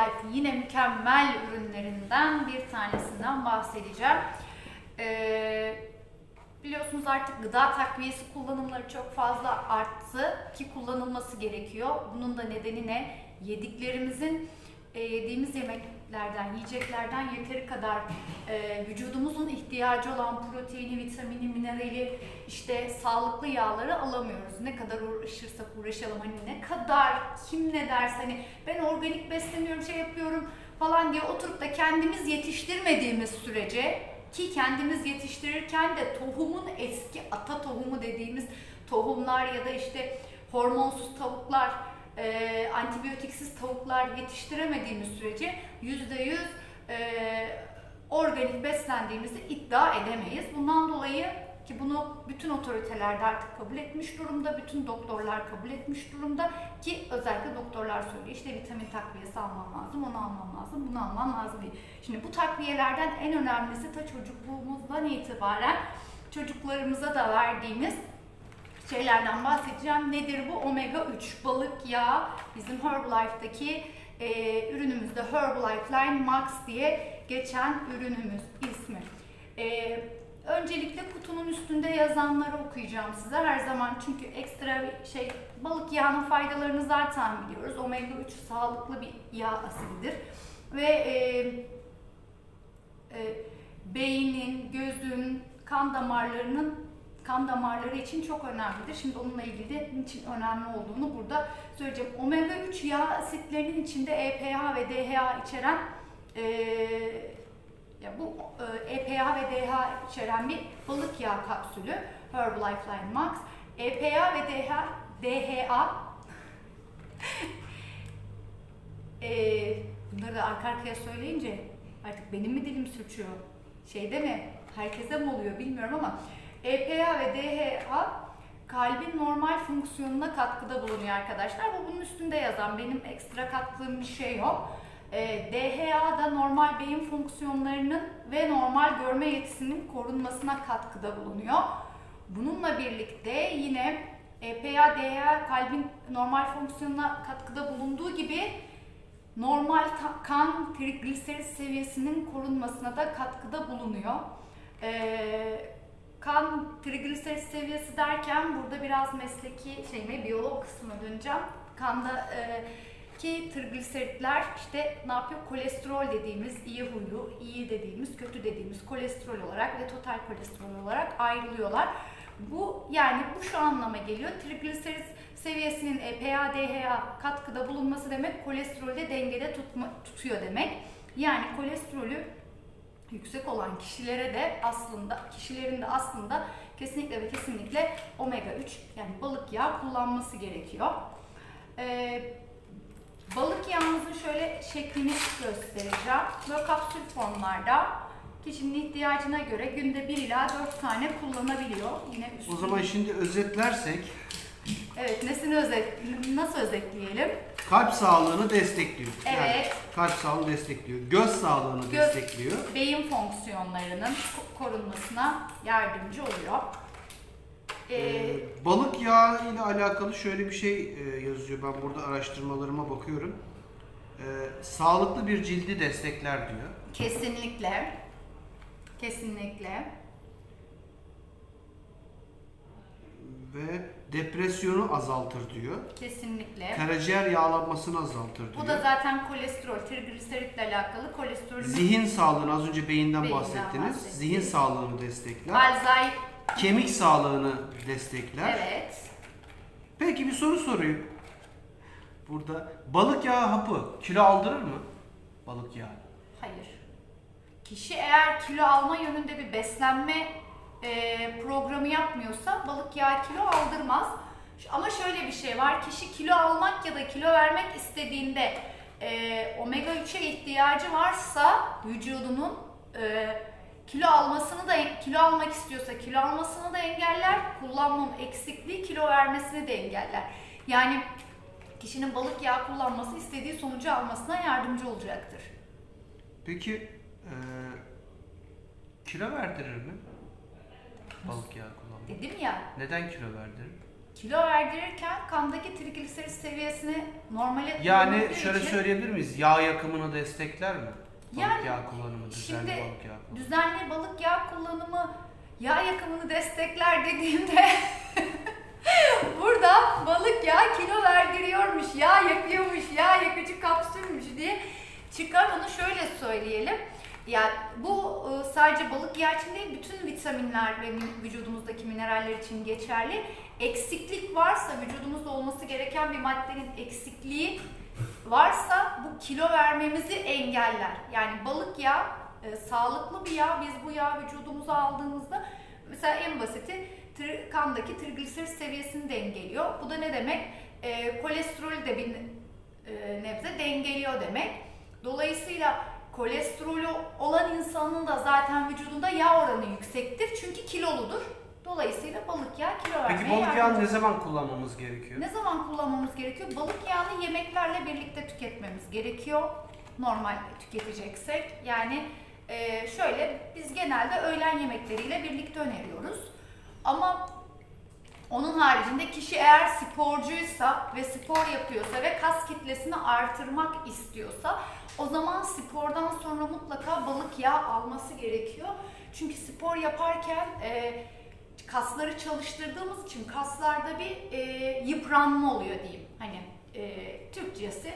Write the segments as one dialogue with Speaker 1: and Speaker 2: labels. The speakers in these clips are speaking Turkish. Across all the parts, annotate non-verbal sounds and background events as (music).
Speaker 1: Herbalife yine mükemmel ürünlerinden bir tanesinden bahsedeceğim. E, biliyorsunuz artık gıda takviyesi kullanımları çok fazla arttı ki kullanılması gerekiyor. Bunun da nedeni ne? Yediklerimizin e, yediğimiz yemeklerden, yiyeceklerden yeteri kadar e, vücudumuzun ihtiyacı olan proteini, vitamini, minerali, işte sağlıklı yağları alamıyoruz. Ne kadar uğraşırsak uğraşalım hani ne kadar kim ne derse hani ben organik besleniyorum şey yapıyorum falan diye oturup da kendimiz yetiştirmediğimiz sürece ki kendimiz yetiştirirken de tohumun eski ata tohumu dediğimiz tohumlar ya da işte hormonsuz tavuklar, e, antibiyotiksiz tavuklar yetiştiremediğimiz sürece yüzde yüz e, organik beslendiğimizi iddia edemeyiz. Bundan dolayı ki bunu bütün otoriteler de artık kabul etmiş durumda, bütün doktorlar kabul etmiş durumda ki özellikle doktorlar söylüyor işte vitamin takviyesi alman lazım, onu alman lazım, bunu alman lazım diye. Şimdi bu takviyelerden en önemlisi ta çocukluğumuzdan itibaren çocuklarımıza da verdiğimiz şeylerden bahsedeceğim. Nedir bu? Omega 3 balık yağı bizim Herbalife'daki e, ürünümüzde Herbalife Line Max diye geçen ürünümüz ismi. E, öncelikle kutunun üstünde yazanları okuyacağım size her zaman çünkü ekstra şey balık yağının faydalarını zaten biliyoruz. Omega 3 sağlıklı bir yağ asididir ve e, e, beynin, gözün, kan damarlarının kan damarları için çok önemlidir. Şimdi onunla ilgili de niçin önemli olduğunu burada söyleyeceğim. Omega 3 yağ asitlerinin içinde EPA ve DHA içeren e, ya bu e, EPA ve DHA içeren bir balık yağı kapsülü Herbalife Line Max. EPA ve DHA DHA (laughs) e, bunları da arka arkaya söyleyince artık benim mi dilim sürçüyor? Şeyde mi? Herkese mi oluyor bilmiyorum ama EPA ve DHA kalbin normal fonksiyonuna katkıda bulunuyor arkadaşlar. Bu bunun üstünde yazan benim ekstra kattığım bir şey yok. E, DHA da normal beyin fonksiyonlarının ve normal görme yetisinin korunmasına katkıda bulunuyor. Bununla birlikte yine EPA, DHA kalbin normal fonksiyonuna katkıda bulunduğu gibi normal kan trigliserit seviyesinin korunmasına da katkıda bulunuyor. Ee, kan trigliserit seviyesi derken burada biraz mesleki şeyime biyolog kısmına döneceğim. Kanda e, ki trigliseritler işte ne yapıyor? Kolesterol dediğimiz iyi huylu, iyi dediğimiz, kötü dediğimiz kolesterol olarak ve total kolesterol olarak ayrılıyorlar. Bu yani bu şu anlama geliyor. Trigliserit seviyesinin EPA, DHA katkıda bulunması demek kolesterolü de dengede tutma, tutuyor demek. Yani kolesterolü yüksek olan kişilere de aslında kişilerin de aslında kesinlikle ve kesinlikle omega 3 yani balık yağı kullanması gerekiyor. Ee, balık yağımızın şöyle şeklini göstereceğim. Böyle kapsül formlarda kişinin ihtiyacına göre günde 1 ila 4 tane kullanabiliyor. Yine
Speaker 2: O
Speaker 1: üstünde-
Speaker 2: zaman şimdi özetlersek
Speaker 1: Evet, nesini özet, nasıl özetleyelim?
Speaker 2: kalp sağlığını destekliyor. Yani
Speaker 1: Evet.
Speaker 2: kalp sağlığını destekliyor. Göz sağlığını
Speaker 1: Göz-
Speaker 2: destekliyor.
Speaker 1: Beyin fonksiyonlarının ko- korunmasına yardımcı oluyor. Ee,
Speaker 2: Ee, balık yağı ile alakalı şöyle bir şey e, yazıyor. Ben burada araştırmalarıma bakıyorum. Ee, sağlıklı bir cildi destekler diyor.
Speaker 1: kesinlikle, kesinlikle.
Speaker 2: Ve depresyonu azaltır diyor.
Speaker 1: Kesinlikle.
Speaker 2: Karaciğer yağlanmasını azaltır diyor.
Speaker 1: Bu da zaten kolesterol, trigliseritle alakalı kolesterolün
Speaker 2: Zihin sağlığını az önce beyinden,
Speaker 1: Beyinden
Speaker 2: bahsettiniz.
Speaker 1: bahsettik.
Speaker 2: Zihin sağlığını destekler.
Speaker 1: Alzheimer.
Speaker 2: Kemik sağlığını destekler.
Speaker 1: Evet.
Speaker 2: Peki bir soru sorayım. Burada balık yağı hapı kilo aldırır mı? Balık yağı.
Speaker 1: Hayır. Kişi eğer kilo alma yönünde bir beslenme e, programı yapmıyorsa balık yağı kilo aldırmaz. Ama şöyle bir şey var. Kişi kilo almak ya da kilo vermek istediğinde e, omega 3'e ihtiyacı varsa vücudunun e, kilo almasını da kilo almak istiyorsa kilo almasını da engeller. Kullanmanın eksikliği kilo vermesini de engeller. Yani kişinin balık yağı kullanması istediği sonucu almasına yardımcı olacaktır.
Speaker 2: Peki eee kilo verdirir mi? Balık yağı kullanmak.
Speaker 1: Dedim ya
Speaker 2: Neden kilo verdirir?
Speaker 1: kilo verdirirken kandaki trigliserit seviyesini normale
Speaker 2: Yani şöyle
Speaker 1: için
Speaker 2: söyleyebilir miyiz? Yağ yakımını destekler mi? Balık
Speaker 1: Yani
Speaker 2: yağı kullanımı, düzenli
Speaker 1: şimdi
Speaker 2: balık yağı kullanımı.
Speaker 1: düzenli balık yağı kullanımı yağ yakımını destekler dediğimde (laughs) burada balık yağı kilo verdiriyormuş, yağ yakıyormuş, yağ yakıcı kapsülmüş diye çıkar onu şöyle söyleyelim. Yani bu e, sadece balık yağı için değil, bütün vitaminler ve vücudumuzdaki mineraller için geçerli. Eksiklik varsa, vücudumuzda olması gereken bir maddenin eksikliği varsa bu kilo vermemizi engeller. Yani balık yağı e, sağlıklı bir yağ. Biz bu yağı vücudumuza aldığımızda mesela en basiti tri- kandaki trigliserit seviyesini dengeliyor. Bu da ne demek? E, kolesterolü de bir e, nebze dengeliyor demek. Dolayısıyla kolesterolü olan insanın da zaten vücudunda yağ oranı yüksektir. Çünkü kiloludur. Dolayısıyla balık yağı kilo vermeye
Speaker 2: Peki balık
Speaker 1: yardımcı
Speaker 2: yağını ne zaman kullanmamız gerekiyor?
Speaker 1: ne zaman kullanmamız gerekiyor? Balık yağını yemeklerle birlikte tüketmemiz gerekiyor. Normalde tüketeceksek. Yani e, şöyle biz genelde öğlen yemekleriyle birlikte öneriyoruz. Ama onun haricinde kişi eğer sporcuysa ve spor yapıyorsa ve kas kitlesini artırmak istiyorsa o zaman spordan sonra mutlaka balık yağı alması gerekiyor. Çünkü spor yaparken e, kasları çalıştırdığımız için kaslarda bir e, yıpranma oluyor diyeyim. Hani e, Türkçesi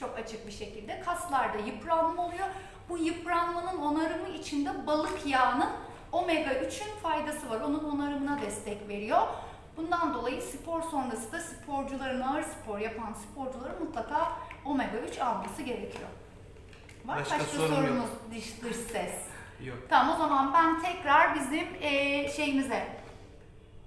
Speaker 1: çok açık bir şekilde kaslarda yıpranma oluyor. Bu yıpranmanın onarımı içinde balık yağının omega 3'ün faydası var. Onun onarımına destek veriyor. Bundan dolayı spor sonrası da sporcuların ağır spor yapan sporcuların mutlaka omega 3 alması gerekiyor. Var
Speaker 2: Başka
Speaker 1: başka
Speaker 2: sorum yok.
Speaker 1: dış, dış ses?
Speaker 2: Yok.
Speaker 1: Tamam o zaman ben tekrar bizim eee, şeyimize,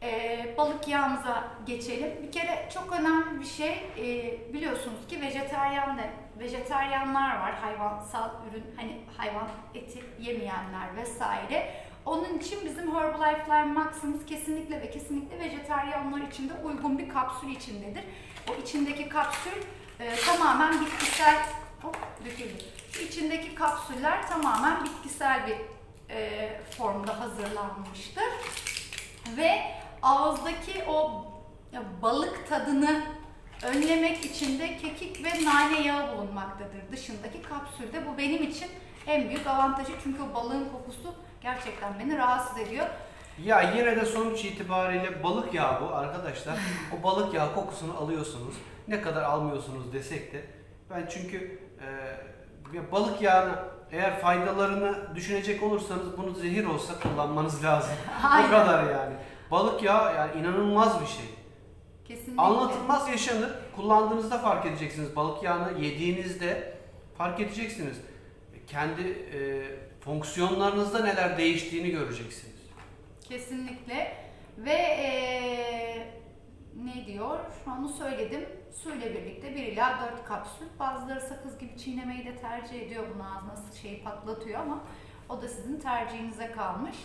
Speaker 1: eee, balık yağımıza geçelim. Bir kere çok önemli bir şey eee, biliyorsunuz ki vejeteryan de, vejeteryanlar var hayvansal ürün hani hayvan eti yemeyenler vesaire. Onun için bizim Herbalife Max'ımız kesinlikle ve kesinlikle vejeteryanlar için de uygun bir kapsül içindedir. O içindeki kapsül eee, tamamen bitkisel Hop döküldü. Şu içindeki kapsüller tamamen bitkisel bir e, formda hazırlanmıştır. Ve ağızdaki o balık tadını önlemek için de kekik ve nane yağı bulunmaktadır dışındaki kapsülde. Bu benim için en büyük avantajı çünkü o balığın kokusu gerçekten beni rahatsız ediyor.
Speaker 2: Ya yine de sonuç itibariyle balık yağı bu arkadaşlar. o balık yağı kokusunu alıyorsunuz. Ne kadar almıyorsunuz desek de. Ben çünkü e, balık yağını eğer faydalarını düşünecek olursanız bunu zehir olsa kullanmanız lazım. (laughs) O kadar yani. Balık yağı yani inanılmaz bir şey.
Speaker 1: Kesinlikle.
Speaker 2: Anlatılmaz yaşanır. Kullandığınızda fark edeceksiniz. Balık yağını yediğinizde fark edeceksiniz. Kendi e, fonksiyonlarınızda neler değiştiğini göreceksiniz.
Speaker 1: Kesinlikle. Ve eee, ne diyor? Onu söyledim. Suyla birlikte 1 ila 4 kapsül. Bazıları sakız gibi çiğnemeyi de tercih ediyor. Bunu ağzına şeyi patlatıyor ama o da sizin tercihinize kalmış.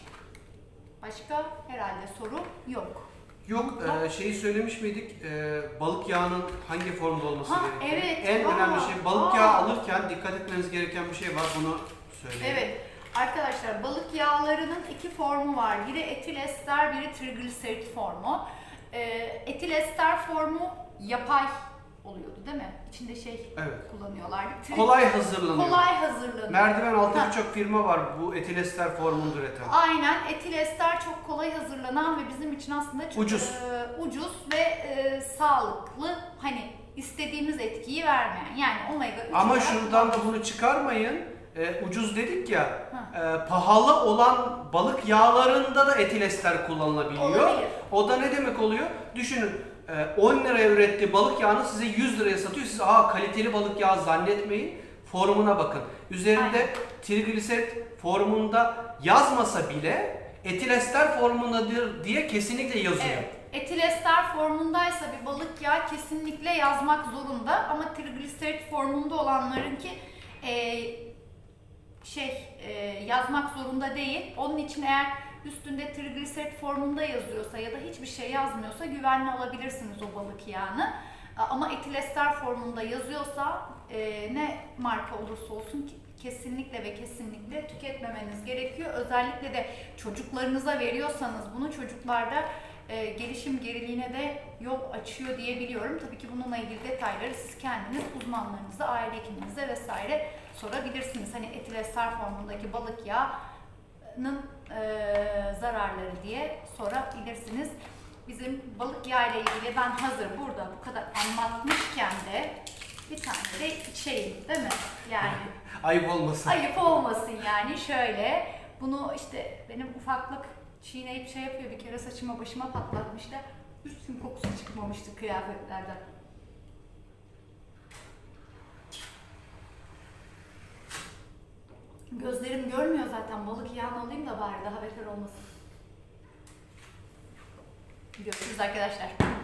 Speaker 1: Başka herhalde soru yok.
Speaker 2: Yok, e, şeyi söylemiş miydik? E, balık yağının hangi formda olması
Speaker 1: Ha,
Speaker 2: gerekiyor?
Speaker 1: evet.
Speaker 2: En
Speaker 1: Aa,
Speaker 2: önemli şey balık
Speaker 1: aa.
Speaker 2: yağı alırken dikkat etmeniz gereken bir şey var. Bunu söyleyeyim.
Speaker 1: Evet. Arkadaşlar balık yağlarının iki formu var. Biri etil ester, biri trigliserit formu. Ee, etil ester formu yapay oluyordu değil mi? İçinde şey
Speaker 2: Evet.
Speaker 1: kullanıyorlardı. Tri-
Speaker 2: Kolay hazırlanıyor.
Speaker 1: kolay hazırlanıyor.
Speaker 2: Merdiven altı
Speaker 1: Ha.
Speaker 2: birçok firma var bu etilester formunu üreten.
Speaker 1: Aynen etil ester çok kolay hazırlanan ve bizim için aslında çok
Speaker 2: Ucuz.
Speaker 1: e, ucuz ve e, sağlıklı hani istediğimiz etkiyi vermeyen yani omega 3
Speaker 2: Ama
Speaker 1: olarak
Speaker 2: şuradan da bunu çıkarmayın. E, ucuz dedik ya. E, pahalı olan balık yağlarında da etilester kullanılabiliyor.
Speaker 1: Olabilir.
Speaker 2: O da ne demek oluyor? Düşünün 10 liraya ürettiği balık yağını size 100 liraya satıyor. Siz aa kaliteli balık yağı zannetmeyin. Formuna bakın. Üzerinde
Speaker 1: Aynen.
Speaker 2: trigliserit formunda yazmasa bile etilester formundadır diye kesinlikle yazıyor.
Speaker 1: Evet. Etil ester formundaysa bir balık yağı kesinlikle yazmak zorunda ama trigliserit formunda olanlarınki e, şey e, yazmak zorunda değil. Onun için eğer üstünde trigliserit formunda yazıyorsa ya da hiçbir şey yazmıyorsa güvenli alabilirsiniz o balık yağını. Ama etil ester formunda yazıyorsa e, ne marka olursa olsun kesinlikle ve kesinlikle tüketmemeniz gerekiyor. Özellikle de çocuklarınıza veriyorsanız bunu çocuklarda e, gelişim geriliğine de yol açıyor diyebiliyorum. Tabii ki bununla ilgili detayları siz kendiniz uzmanlarınıza, aile hekiminize vesaire sorabilirsiniz. Hani etil ester formundaki balık yağının zararları diye sorabilirsiniz. Bizim balık yağı ile ilgili ben hazır burada bu kadar anlatmışken de bir tane de içeyim değil mi? Yani (laughs)
Speaker 2: Ayıp olmasın.
Speaker 1: ayıp olmasın yani şöyle. Bunu işte benim ufaklık çiğneyip şey yapıyor bir kere saçıma başıma patlatmışlar. Üç gün kokusu çıkmamıştı kıyafetlerden. Gözlerim görmüyor zaten. Balık yağını alayım da bari daha beter olmasın. Görüşürüz arkadaşlar.